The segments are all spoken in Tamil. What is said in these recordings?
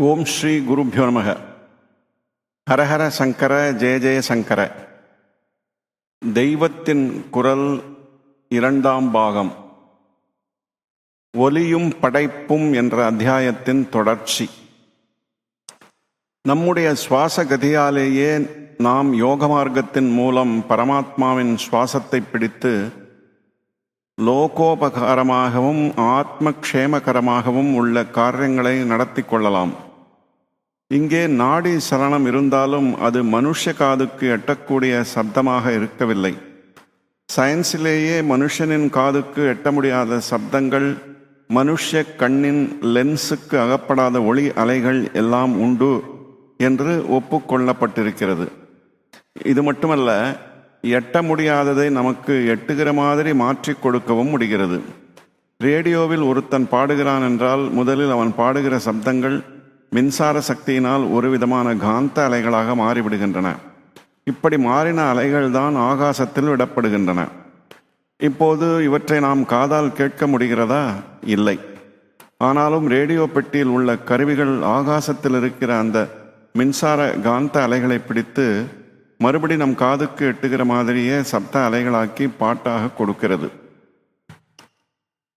ஓம் ஸ்ரீ குருபியோ நமக. ஹரஹர சங்கர ஜெய ஜெய சங்கர. தெய்வத்தின் குரல் இரண்டாம் பாகம். ஒலியும் படைப்பும் என்ற அத்தியாயத்தின் தொடர்ச்சி. நம்முடைய சுவாச கதியாலேயே நாம் யோக மார்க்கத்தின் மூலம் பரமாத்மாவின் சுவாசத்தை பிடித்து லோகோபகாரமாகவும் ஆத்மக்ஷேமகரமாகவும் உள்ள காரியங்களை நடத்தி கொள்ளலாம். இங்கே நாடி சலனம் இருந்தாலும் அது மனுஷ காதுக்கு எட்டக்கூடிய சப்தமாக இருக்கவில்லை. சயின்ஸிலேயே மனுஷனின் காதுக்கு எட்ட முடியாத சப்தங்கள் மனுஷ கண்ணின் லென்ஸுக்கு அகப்படாத ஒளி அலைகள் எல்லாம் உண்டு என்று ஒப்புக்கொள்ளப்பட்டிருக்கிறது இது மட்டுமல்ல எட்ட முடியாததை நமக்கு எட்டுகிற மாதிரி மாற்றிக் கொடுக்கவும் முடிகிறது. ரேடியோவில் ஒருத்தன் பாடுகிறான் என்றால் முதலில் அவன் பாடுகிற சப்தங்கள் மின்சார சக்தியினால் ஒரு விதமான காந்த அலைகளாக மாறிவிடுகின்றன. இப்படி மாறின அலைகள் தான் ஆகாசத்தில் விடப்படுகின்றன. இப்போது இவற்றை நாம் காதால் கேட்க முடிகிறதா? இல்லை. ஆனாலும் ரேடியோ பெட்டியில் உள்ள கருவிகள் ஆகாசத்தில் இருக்கிற அந்த மின்சார காந்த அலைகளை பிடித்து மறுபடி நம் காதுக்கு எட்டுகிற மாதிரியே சப்த அலைகளாக்கி பாட்டாக கொடுக்கிறது.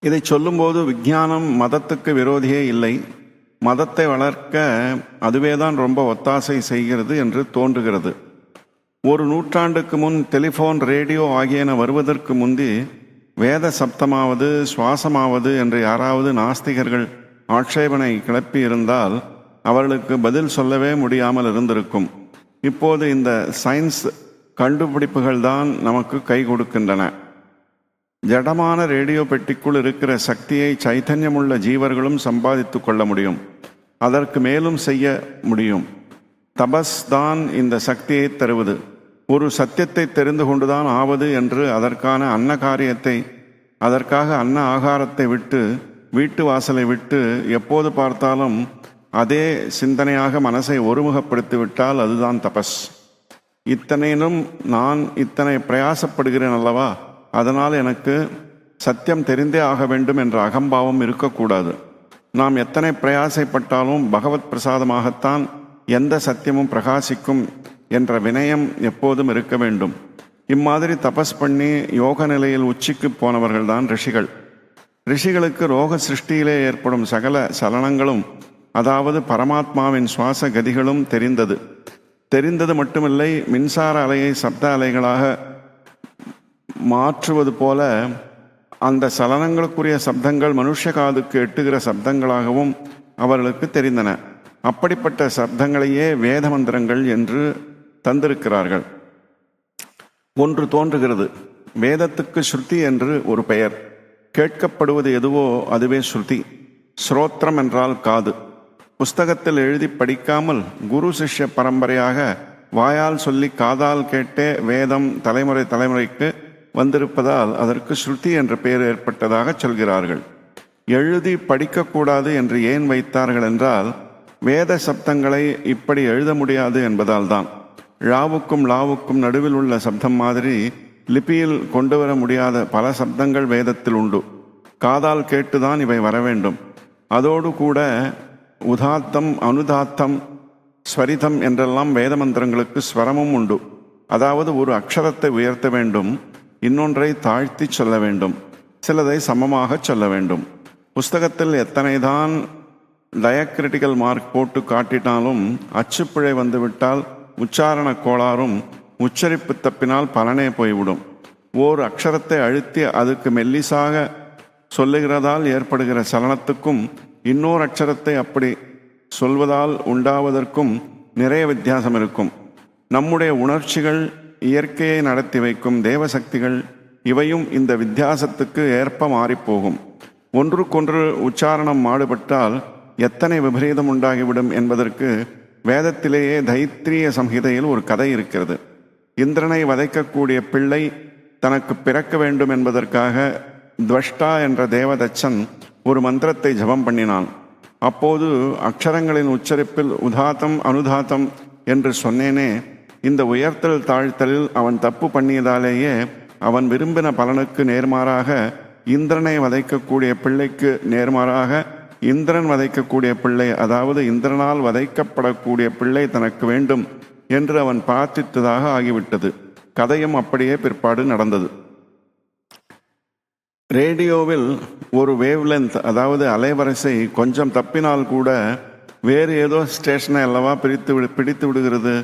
இதை சொல்லும்போது விஞ்ஞானம் மதத்துக்கு விரோதியே இல்லை. மதத்தை வளர்க்க அதுவே தான் ரொம்ப ஒத்தாசை செய்கிறது என்று தோன்றுகிறது. ஒரு நூற்றாண்டுக்கு முன் டெலிஃபோன் ரேடியோ ஆகியன வருவதற்கு முந்தி வேத சப்தமாவது சுவாசமாவது என்று யாராவது நாஸ்திகர்கள் ஆட்சேபனை கிளப்பி இருந்தால் அவர்களுக்கு பதில் சொல்லவே முடியாமல் இருந்திருக்கும். இப்போது இந்த சயின்ஸ் கண்டுபிடிப்புகள் தான் நமக்கு கை கொடுக்கின்றன. ஜடமான ரேடியோ பெட்டிக்குள் இருக்கிற சக்தியை சைத்தன்யமுள்ள ஜீவர்களும் சம்பாதித்து கொள்ள முடியும். அதற்கு மேலும் செய்ய முடியும். தபஸ் தான் இந்த சக்தியை தருவது. ஒரு சத்தியத்தை தெரிந்து கொண்டுதான் ஆவது என்று அதற்கான அன்ன காரியத்தை அதற்காக அன்ன ஆகாரத்தை விட்டு வீட்டு வாசலை விட்டு எப்போது பார்த்தாலும் அதே சிந்தனையாக மனசை ஒருமுகப்படுத்திவிட்டால் அதுதான் தபஸ். இத்தனையிலும் நான் இத்தனை பிரயாசப்படுகிறேன் அல்லவா? அதனால் எனக்கு சத்தியம் தெரிந்தே ஆக வேண்டும் என்ற அகம்பாவம் இருக்கக்கூடாது. நாம் எத்தனை பிரயாசைப்பட்டாலும் பகவத் பிரசாதமாகத்தான் எந்த சத்தியமும் பிரகாசிக்கும் என்ற வினயம் எப்போதும் இருக்க வேண்டும். இம்மாதிரி தபஸ் பண்ணி யோக நிலையில் உச்சிக்கு போனவர்கள்தான் ரிஷிகள். ரிஷிகளுக்கு ரோக சிருஷ்டியிலே ஏற்படும் சகல சலனங்களும் அதாவது பரமாத்மாவின் சுவாச கதிகளும் தெரிந்தது. தெரிந்தது மட்டுமில்லை மின்சார அலையை சப்த அலைகளாக மாற்றுவது போல அந்த சலனங்களுக்குரிய சப்தங்கள் மனுஷ காதுக்கு எட்டுகிற சப்தங்களாகவும் அவர்களுக்கு தெரிந்தன. அப்படிப்பட்ட சப்தங்களையே வேத மந்திரங்கள் என்று தந்திருக்கிறார்கள். ஒன்று தோன்றுகிறது. வேதத்துக்கு ஸ்ருதி என்று ஒரு பெயர். கேட்கப்படுவது எதுவோ அதுவே ஸ்ருதி. ஸ்ரோத்திரம் என்றால் காது. புஸ்தகத்தில் எழுதி படிக்காமல் குரு சிஷ்ய பரம்பரையாக வாயால் சொல்லி காதால் கேட்டே வேதம் தலைமுறை தலைமுறைக்கு வந்திருப்பதால் அதற்கு ஸ்ருதி என்ற பெயர் ஏற்பட்டதாக சொல்கிறார்கள். எழுதி படிக்கக்கூடாது என்று ஏன் வைத்தார்கள் என்றால் வேத சப்தங்களை இப்படி எழுத முடியாது என்பதால் தான். ழாவுக்கும் லாவுக்கும் நடுவில் உள்ள சப்தம் மாதிரி லிபியில் கொண்டு வர முடியாத பல சப்தங்கள் வேதத்தில் உண்டு. காதால் கேட்டுதான் இவை வர வேண்டும். அதோடு கூட உதாத்தம் அனுதாத்தம் ஸ்வரிதம் என்றெல்லாம் வேத மந்திரங்களுக்கு ஸ்வரமும் உண்டு. அதாவது ஒரு அக்ஷரத்தை உயர்த்த வேண்டும் இன்னொன்றை தாழ்த்தி சொல்ல வேண்டும் சிலதை சமமாக சொல்ல வேண்டும். புஸ்தகத்தில் எத்தனைதான் டயக்ரிட்டிக்கல் மார்க் போட்டு காட்டினாலும் அச்சுப்பிழை வந்துவிட்டால் உச்சாரண கோளாறும் உச்சரிப்பு தப்பினால் பலனே போய்விடும். ஓர் அக்ஷரத்தை அழுத்தி அதுக்கு மெல்லிசாக சொல்லுகிறதால் ஏற்படுகிற சலனத்துக்கும் இன்னொரு அக்ஷரத்தை அப்படி சொல்வதால் உண்டாவதற்கும் நிறைய வித்தியாசம் இருக்கும். நம்முடைய உணர்ச்சிகள் இயற்கையை நடத்தி வைக்கும் தேவசக்திகள் இவையும் இந்த வித்தியாசத்துக்கு ஏற்ப மாறிப்போகும். ஒன்றுக்கொன்று உச்சாரணம் மாடுபட்டால் எத்தனை விபரீதம் உண்டாகிவிடும் என்பதற்கு வேதத்திலேயே தைத்திரிய சம்ஹிதையில் ஒரு கதை இருக்கிறது. இந்திரனை வதைக்கக்கூடிய பிள்ளை தனக்கு பிறக்க வேண்டும் என்பதற்காக துவஷ்டா என்ற தேவதச்சன் ஒரு மந்திரத்தை ஜபம் பண்ணினான். அப்போது அக்ஷரங்களின் உச்சரிப்பில் உதாத்தம் அனுதாத்தம் என்று சொன்னேனே இந்த உயர்த்தல் தாழ்த்தலில் அவன் தப்பு பண்ணியதாலேயே அவன் விரும்பின பலனுக்கு நேர்மாறாக இந்திரனை வதைக்கக்கூடிய பிள்ளைக்கு நேர்மாறாக இந்திரன் வதைக்கக்கூடிய பிள்ளை அதாவது இந்திரனால் வதைக்கப்படக்கூடிய பிள்ளை தனக்கு வேண்டும் என்று அவன் பிரார்த்தித்ததாக ஆகிவிட்டது. கதையும் அப்படியே பிற்பாடு நடந்தது. ரேடியோவில் ஒரு வேவ்லென்த் அதாவது அலைவரிசை கொஞ்சம் தப்பினால் கூட வேறு ஏதோ ஸ்டேஷனை அல்லவா பிரித்து விடு பிடித்து விடுகிறது.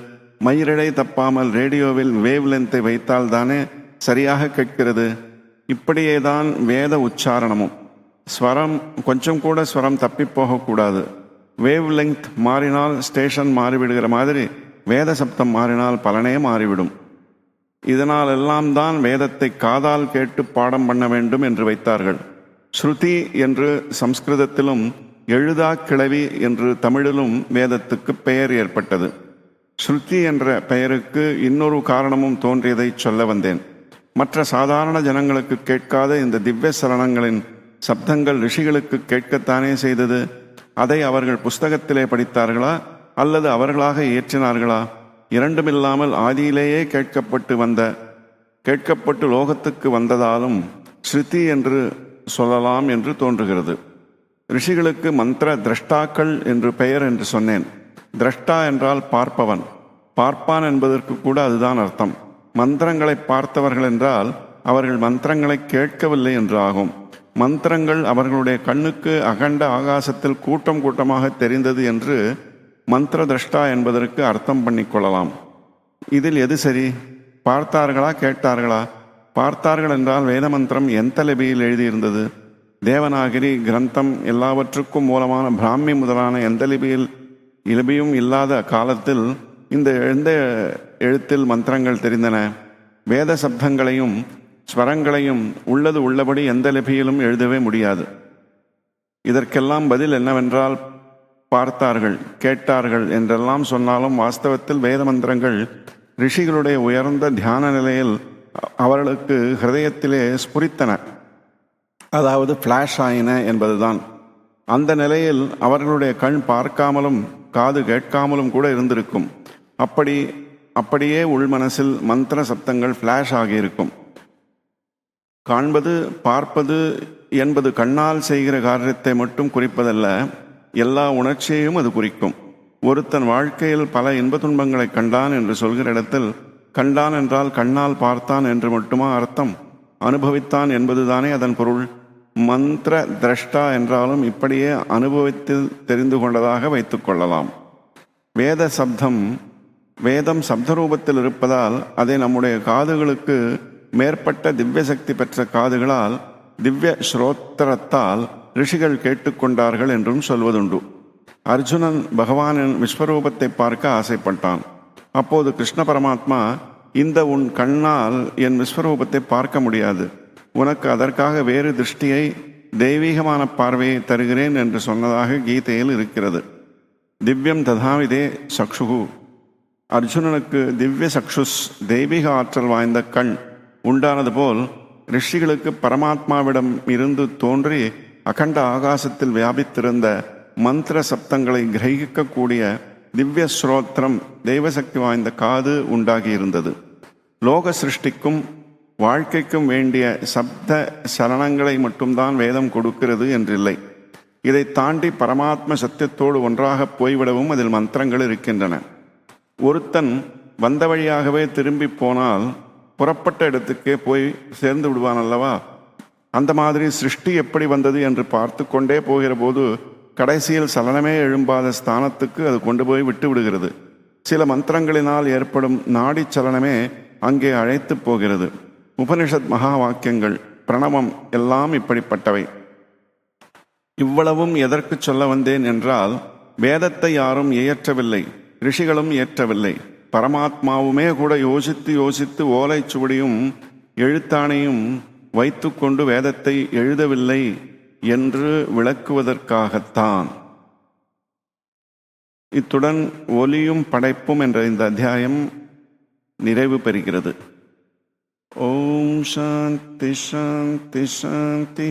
மயிரிடை தப்பாமல் ரேடியோவில் வேவ்லென்த்தை வைத்தால் தானே சரியாக கேட்கிறது. இப்படியே தான் வேத உச்சாரணமும். ஸ்வரம் கொஞ்சம் கூட ஸ்வரம் தப்பி போகக்கூடாது. வேவ் லெங்த் மாறினால் ஸ்டேஷன் மாறிவிடுகிற மாதிரி வேத சப்தம் மாறினால் பலனே மாறிவிடும். இதனால் எல்லாம் தான் வேதத்தை காதால் கேட்டு பாடம் பண்ண வேண்டும் என்று வைத்தார்கள். ஸ்ருதி என்று சம்ஸ்கிருதத்திலும் எழுதா கிளவி என்று தமிழிலும் வேதத்துக்கு பெயர் ஏற்பட்டது. ஸ்ருதி என்ற பெயருக்கு இன்னொரு காரணமும் தோன்றியதை சொல்ல வந்தேன். மற்ற சாதாரண ஜனங்களுக்கு கேட்காத இந்த திவ்ய சரணங்களின் சப்தங்கள் ரிஷிகளுக்கு கேட்கத்தானே செய்தது? அதை அவர்கள் புஸ்தகத்திலே படித்தார்களா? அல்லது அவர்களாக இயற்றினார்களா? இரண்டுமில்லாமல் ஆதியிலேயே கேட்கப்பட்டு வந்த கேட்கப்பட்டு லோகத்துக்கு வந்ததாலும் ஸ்ருதி என்று சொல்லலாம் என்று தோன்றுகிறது. ரிஷிகளுக்கு மந்திர திரஷ்டாக்கள் என்று பெயர் என்று சொன்னேன். திரஷ்டா என்றால் பார்ப்பவன். பார்ப்பான் என்பதற்கு கூட அதுதான் அர்த்தம். மந்திரங்களை பார்த்தவர்கள் என்றால் அவர்கள் மந்திரங்களை கேட்கவில்லை என்று ஆகும். மந்திரங்கள் அவர்களுடைய கண்ணுக்கு அகண்ட ஆகாசத்தில் கூட்டம் கூட்டமாக தெரிந்தது என்று மந்திர திரஷ்டா என்பதற்கு அர்த்தம் பண்ணிக்கொள்ளலாம் இதில் எது சரி? பார்த்தார்களா கேட்டார்களா? பார்த்தார்கள் என்றால் வேத மந்திரம் எந்த லிபியில் எழுதியிருந்தது? தேவநாகிரி கிரந்தம் எல்லாவற்றுக்கும் மூலமான பிராமி முதலான எந்த லிபியில்? லிபியும் இல்லாத காலத்தில் இந்த எழுந்த எழுத்தில் மந்திரங்கள் தெரிந்தன. வேத சப்தங்களையும் ஸ்வரங்களையும் உள்ளது உள்ளபடி எந்த லிபியிலும் எழுதவே முடியாது. இதற்கெல்லாம் பதில் என்னவென்றால் பார்த்தார்கள் கேட்டார்கள் என்றெல்லாம் சொன்னாலும் வாஸ்தவத்தில் வேத மந்திரங்கள் ரிஷிகளுடைய உயர்ந்த தியான நிலையில் அவர்களுக்கு ஹிருதயத்திலே ஸ்புரித்தன. அதாவது ஃப்ளாஷ் ஆயின என்பதுதான். அந்த நிலையில் அவர்களுடைய கண் பார்க்காமலும் காது கேட்காமலும் கூட இருந்திருக்கும். அப்படி அப்படியே உள்மனசில் மந்திர சப்தங்கள் ஃப்ளாஷ் ஆகியிருக்கும். காண்பது பார்ப்பது என்பது கண்ணால் செய்கிற காரியத்தை மட்டும் குறிப்பதல்ல எல்லா உணர்ச்சியையும் அது குறிக்கும். ஒருத்தன் வாழ்க்கையில் பல இன்ப துன்பங்களை கண்டான் என்று சொல்கிற இடத்தில் கண்டான் என்றால் கண்ணால் பார்த்தான் என்று மட்டுமா அர்த்தம்? அனுபவித்தான் என்பதுதானே அதன் பொருள். மந்திர திரஷ்டா என்றாலும் இப்படியே அனுபவித்தில் தெரிந்து கொண்டதாக வைத்துக்கொள்ளலாம் வேத சப்தம் வேதம் சப்தரூபத்தில் இருப்பதால் அதை நம்முடைய காதுகளுக்கு மேற்பட்ட திவ்ய சக்தி பெற்ற காதுகளால் திவ்ய ஸ்ரோத்திரத்தால் ரிஷிகள் கேட்டுக்கொண்டார்கள் என்றும் சொல்வதுண்டு. அர்ஜுனன் பகவானின் விஸ்வரூபத்தை பார்க்க ஆசைப்பட்டான். அப்போது கிருஷ்ண பரமாத்மா இந்த உன் கண்ணால் என் விஸ்வரூபத்தை பார்க்க முடியாது. உனக்கு அதற்காக வேறு திருஷ்டியை தெய்வீகமான பார்வையை தருகிறேன் என்று சொன்னதாக கீதையில் இருக்கிறது. திவ்யம் ததாவிதே சக்ஷுகு. அர்ஜுனனுக்கு திவ்ய சக்ஷுஸ் தெய்வீக ஆற்றல் வாய்ந்த கண் உண்டானது போல் ரிஷிகளுக்கு பரமாத்மாவிடம் இருந்து தோன்றி அகண்ட ஆகாசத்தில் வியாபித்திருந்த மந்திர சப்தங்களை கிரகிக்கக்கூடிய திவ்ய ஸ்ரோத்திரம் தெய்வசக்தி வாய்ந்த காது உண்டாகி இருந்தது லோக சிருஷ்டிக்கும் வாழ்க்கைக்கும் வேண்டிய சப்த சரணங்களை மட்டும்தான் வேதம் கொடுக்கிறது என்றில்லை. இதை தாண்டி பரமாத்ம சத்தியத்தோடு ஒன்றாக போய்விடவும் அதில் மந்திரங்கள் இருக்கின்றன. ஒருத்தன் வந்த வழியாகவே திரும்பி போனால் புறப்பட்ட இடத்துக்கே போய் சேர்ந்து விடுவான் அல்லவா அந்த மாதிரி சிருஷ்டி எப்படி வந்தது என்று பார்த்து கொண்டே போகிற போது கடைசியில் சலனமே எழும்பாத ஸ்தானத்துக்கு அது கொண்டு போய் விட்டு விடுகிறது. சில மந்திரங்களினால் ஏற்படும் நாடி சலனமே அங்கே அழைத்து போகிறது. உபனிஷத் மகா வாக்கியங்கள் பிரணவம் எல்லாம் இப்படிப்பட்டவை. இவ்வளவும் எதற்கு சொல்ல வந்தேன் என்றால் வேதத்தை யாரும் இயற்றவில்லை ரிஷிகளும் இயற்றவில்லை. பரமாத்மாவுமே கூட யோசித்து யோசித்து ஓலைச்சுவடியும் எழுத்தாணையும் வைத்துக்கொண்டு வேதத்தை எழுதவில்லை. என்று விளக்குவதற்காகத்தான். இத்துடன் ஒலியும் படைப்பும் என்ற இந்த அத்தியாயம் நிறைவு பெறுகிறது. ஓம் சாந்தி சாந்தி சாந்தி.